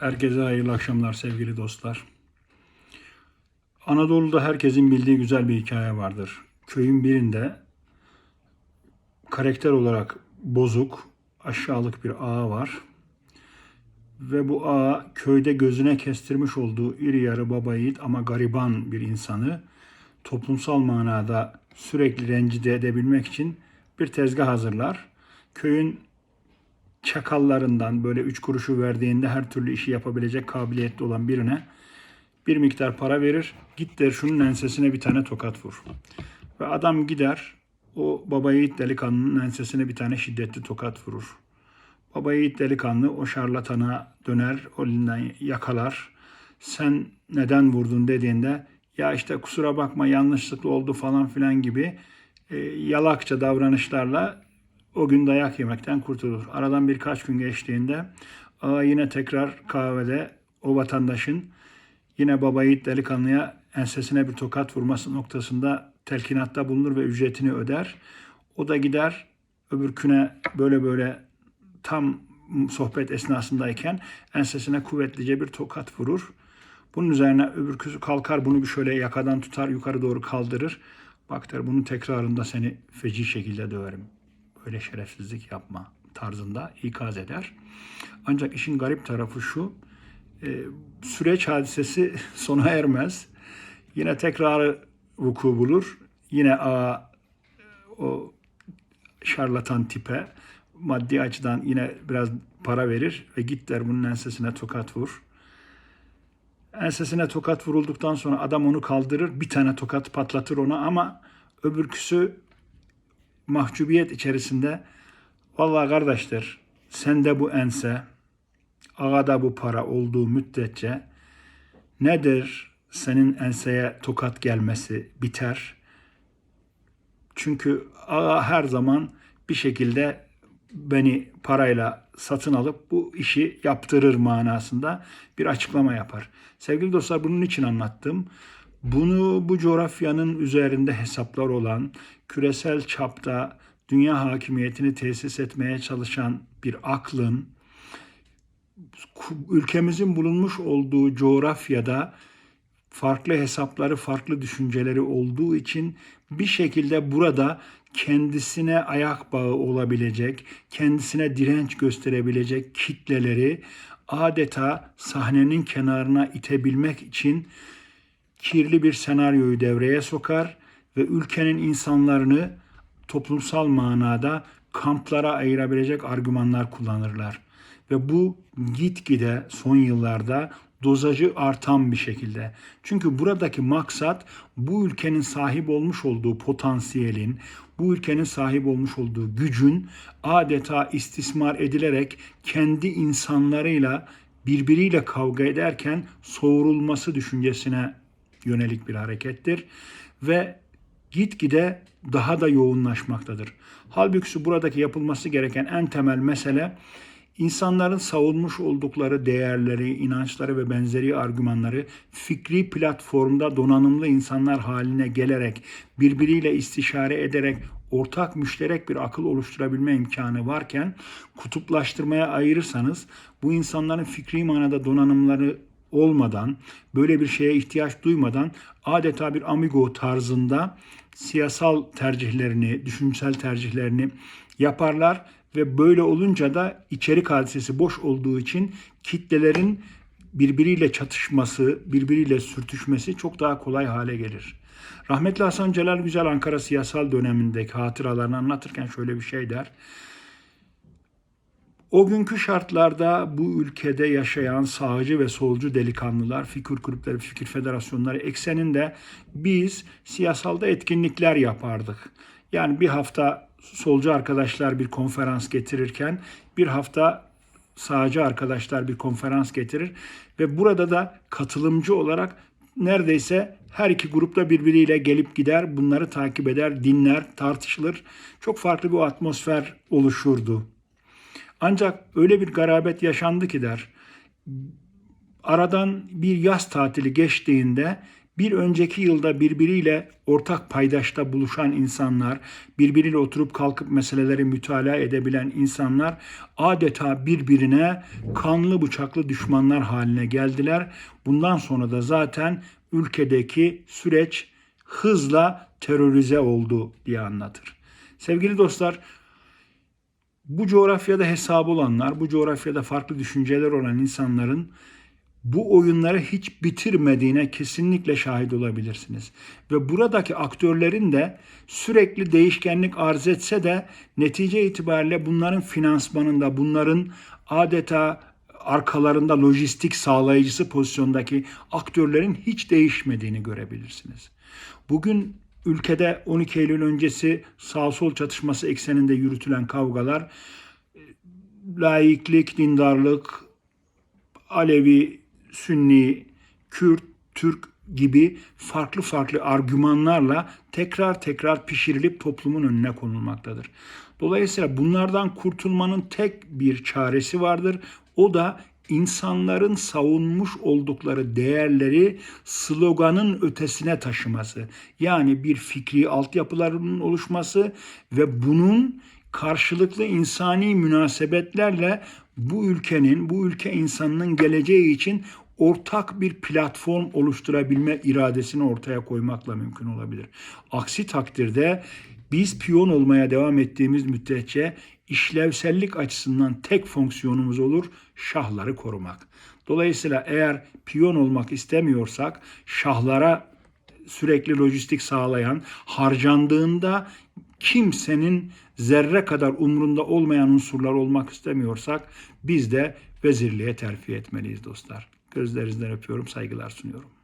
Herkese hayırlı akşamlar sevgili dostlar. Anadolu'da herkesin bildiği güzel bir hikaye vardır. Köyün birinde karakter olarak bozuk, aşağılık bir ağa var. Ve bu ağa köyde gözüne kestirmiş olduğu iri yarı baba yiğit ama gariban bir insanı toplumsal manada sürekli rencide edebilmek için bir tezgah hazırlar. Köyün çakallarından böyle üç kuruşu verdiğinde her türlü işi yapabilecek kabiliyetli olan birine bir miktar para verir. Git der şunun ensesine bir tane tokat vur. Ve adam gider o baba yiğit delikanlının ensesine bir tane şiddetli tokat vurur. Baba yiğit delikanlı o şarlatana döner, elinden yakalar. Sen neden vurdun dediğinde ya işte kusura bakma yanlışlıkla oldu falan filan gibi e, yalakça davranışlarla o gün dayak yemekten kurtulur. Aradan birkaç gün geçtiğinde yine tekrar kahvede o vatandaşın yine baba yiğit delikanlıya ensesine bir tokat vurması noktasında telkinatta bulunur ve ücretini öder. O da gider öbürküne böyle böyle tam sohbet esnasındayken ensesine kuvvetlice bir tokat vurur. Bunun üzerine öbürküsü kalkar bunu bir şöyle yakadan tutar yukarı doğru kaldırır. Bak der bunun tekrarında seni feci şekilde döverim. Böyle şerefsizlik yapma tarzında ikaz eder. Ancak işin garip tarafı şu. e, süreç hadisesi sona ermez. Yine tekrarı vuku bulur. Yine a o şarlatan tipe maddi açıdan yine biraz para verir ve git der bunun ensesine tokat vur. Ensesine tokat vurulduktan sonra adam onu kaldırır, bir tane tokat patlatır ona ama öbürküsü mahcubiyet içerisinde vallahi kardeşler sende bu ense, ağada bu para olduğu müddetçe nedir senin enseye tokat gelmesi biter. Çünkü ağa her zaman bir şekilde beni parayla satın alıp bu işi yaptırır manasında bir açıklama yapar. Sevgili dostlar bunun için anlattım. Bunu bu coğrafyanın üzerinde hesaplar olan, küresel çapta dünya hakimiyetini tesis etmeye çalışan bir aklın ülkemizin bulunmuş olduğu coğrafyada farklı hesapları, farklı düşünceleri olduğu için bir şekilde burada kendisine ayak bağı olabilecek, kendisine direnç gösterebilecek kitleleri adeta sahnenin kenarına itebilmek için kirli bir senaryoyu devreye sokar ve ülkenin insanlarını toplumsal manada kamplara ayırabilecek argümanlar kullanırlar. Ve bu gitgide son yıllarda dozajı artan bir şekilde. Çünkü buradaki maksat bu ülkenin sahip olmuş olduğu potansiyelin, bu ülkenin sahip olmuş olduğu gücün adeta istismar edilerek kendi insanlarıyla birbiriyle kavga ederken soğurulması düşüncesine yönelik bir harekettir ve gitgide daha da yoğunlaşmaktadır. Halbuki buradaki yapılması gereken en temel mesele insanların savunmuş oldukları değerleri, inançları ve benzeri argümanları fikri platformda donanımlı insanlar haline gelerek, birbiriyle istişare ederek ortak müşterek bir akıl oluşturabilme imkanı varken kutuplaştırmaya ayırırsanız bu insanların fikri manada donanımları olmadan, böyle bir şeye ihtiyaç duymadan adeta bir amigo tarzında siyasal tercihlerini, düşünsel tercihlerini yaparlar ve böyle olunca da içerik hadisesi boş olduğu için kitlelerin birbiriyle çatışması, birbiriyle sürtüşmesi çok daha kolay hale gelir. Rahmetli Hasan Celal Güzel Ankara siyasal dönemindeki hatıralarını anlatırken şöyle bir şey der. O günkü şartlarda bu ülkede yaşayan sağcı ve solcu delikanlılar, fikir kulüpleri, fikir federasyonları ekseninde biz siyasalda etkinlikler yapardık. Yani bir hafta solcu arkadaşlar bir konferans getirirken bir hafta sağcı arkadaşlar bir konferans getirir ve burada da katılımcı olarak neredeyse her iki grupta birbiriyle gelip gider, bunları takip eder, dinler, tartışılır. Çok farklı bir atmosfer oluşurdu. Ancak öyle bir garabet yaşandı ki der. Aradan bir yaz tatili geçtiğinde bir önceki yılda birbiriyle ortak paydaşta buluşan insanlar, birbiriyle oturup kalkıp meseleleri mütalaa edebilen insanlar adeta birbirine kanlı bıçaklı düşmanlar haline geldiler. Bundan sonra da zaten ülkedeki süreç hızla terörize oldu diye anlatır. Sevgili dostlar, bu coğrafyada hesabı olanlar, bu coğrafyada farklı düşünceler olan insanların bu oyunları hiç bitirmediğine kesinlikle şahit olabilirsiniz. Ve buradaki aktörlerin de sürekli değişkenlik arz etse de netice itibariyle bunların finansmanında, bunların adeta arkalarında lojistik sağlayıcısı pozisyondaki aktörlerin hiç değişmediğini görebilirsiniz. Bugün ülkede 12 Eylül öncesi sağ sol çatışması ekseninde yürütülen kavgalar laiklik, dindarlık, Alevi, Sünni, Kürt, Türk gibi farklı farklı argümanlarla tekrar tekrar pişirilip toplumun önüne konulmaktadır. Dolayısıyla bunlardan kurtulmanın tek bir çaresi vardır. O da insanların savunmuş oldukları değerleri sloganın ötesine taşıması. Yani bir fikri altyapılarının oluşması ve bunun karşılıklı insani münasebetlerle bu ülkenin, bu ülke insanının geleceği için ortak bir platform oluşturabilme iradesini ortaya koymakla mümkün olabilir. Aksi takdirde biz piyon olmaya devam ettiğimiz müddetçe işlevsellik açısından tek fonksiyonumuz olur şahları korumak. Dolayısıyla eğer piyon olmak istemiyorsak şahlara sürekli lojistik sağlayan, harcandığında kimsenin zerre kadar umrunda olmayan unsurlar olmak istemiyorsak biz de vezirliğe terfi etmeliyiz dostlar. Gözlerinizden öpüyorum, saygılar sunuyorum.